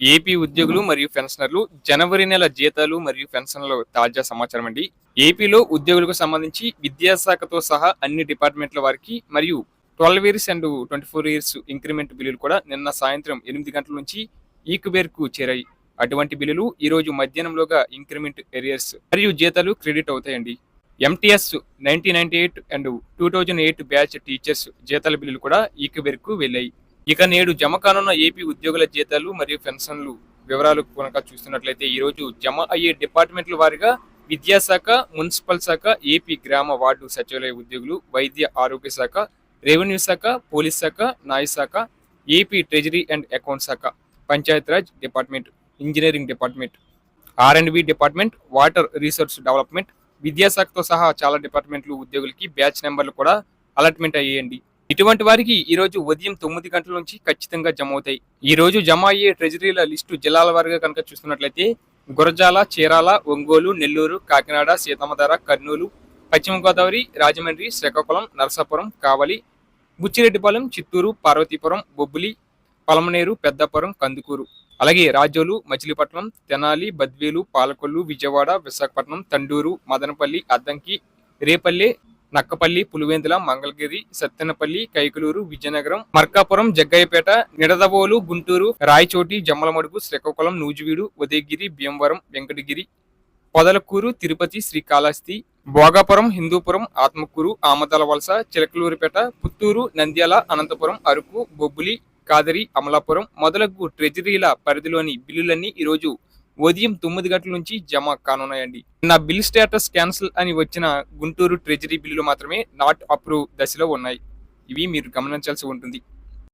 AP ఉద్యోగులు మరియు పెన్షనర్లు జనవరి నెల జీతాలు మరియు పెన్షన్ల తాజా సమాచారం అండి. ఏపీలో ఉద్యోగులకు సంబంధించి విద్యాశాఖతో సహా అన్ని డిపార్ట్మెంట్ల వారికి మరియు twelve years and twenty four years increment బిల్లులు కూడా నిన్న సాయంత్రం ఎనిమిది గంటల నుంచి ఈక్బేర్కు చేరాయి. అటువంటి బిల్లులు ఈరోజు మధ్యాహ్నంలోగా ఇంక్రిమెంట్ ఎరియర్స్ మరియు జీతాలు క్రెడిట్ అవుతాయండి. MTS nineteen ninety eight and two thousand eight batch teachers జీతాల బిల్లులు కూడా ఈక్బేర్కు వెళ్ళాయి. ఇక నేడు జమ కానున్న ఏపీ ఉద్యోగుల జీతాలు మరియు పెన్షన్లు వివరాలు కనుక చూస్తున్నట్లయితే ఈరోజు జమ అయ్యే డిపార్ట్మెంట్ల వారిగా విద్యాశాఖ మున్సిపల్ శాఖ ఏపీ గ్రామ వార్డు సచివాలయ ఉద్యోగులు వైద్య ఆరోగ్య శాఖ రెవెన్యూ శాఖ పోలీస్ శాఖ న్యాయ శాఖ ఏపీ ట్రెజరీ అండ్ అకౌంట్ శాఖ Panchayati Raj department engineering department R and B department water resource development విద్యాశాఖతో సహా చాలా డిపార్ట్మెంట్లు ఉద్యోగులకి బ్యాచ్ నెంబర్లు కూడా అలాట్మెంట్ అయ్యేయండి. ఇటువంటి వారికి ఈరోజు ఉదయం తొమ్మిది గంటల నుంచి ఖచ్చితంగా జమ అవుతాయి. ఈ రోజు జమ అయ్యే ట్రెజరీల లిస్టు జిల్లాల వారిగా కనుక చూస్తున్నట్లయితే గురజాల చీరాల ఒంగోలు నెల్లూరు కాకినాడ సీతమ్మధార కర్నూలు పశ్చిమ గోదావరి రాజమండ్రి శ్రీకాకుళం నరసాపురం కావలి బుచ్చిరెడ్డిపాలెం చిత్తూరు పార్వతీపురం బొబ్బిలి పలమనేరు పెద్దపురం కందుకూరు. అలాగే రాజోలు మచిలీపట్నం తెనాలి బద్వేలు పాలకొల్లు విజయవాడ విశాఖపట్నం తండూరు మదనపల్లి అద్దంకి రేపల్లె నక్కపల్లి పులివెందుల మంగళగిరి సత్తెనపల్లి కైకలూరు విజయనగరం మర్కాపురం జగ్గయ్యపేట నిడదవోలు గుంటూరు రాయచోటి జమ్మలమడుగు శ్రీకాకుళం నూజివీడు ఉదయగిరి భీమవరం వెంకటగిరి పొదలకూరు తిరుపతి శ్రీకాళహస్తి భోగాపురం హిందూపురం ఆత్మకూరు ఆమదల వలస చిలకలూరిపేట పుత్తూరు నంద్యాల అనంతపురం అరకు బొబ్బులి కాదరి అమలాపురం మొదలగు ట్రెజరీల పరిధిలోని బిల్లులన్నీ ఈరోజు ఉదయం తొమ్మిది గంటల నుంచి జమ కానున్నాయండి. నా బిల్ స్టేటస్ క్యాన్సిల్ అని వచ్చిన గుంటూరు ట్రెజరీ బిల్లులు మాత్రమే నాట్ అప్రూవ్ దశలో ఉన్నాయి. ఇవి మీరు గమనించాల్సి ఉంటుంది.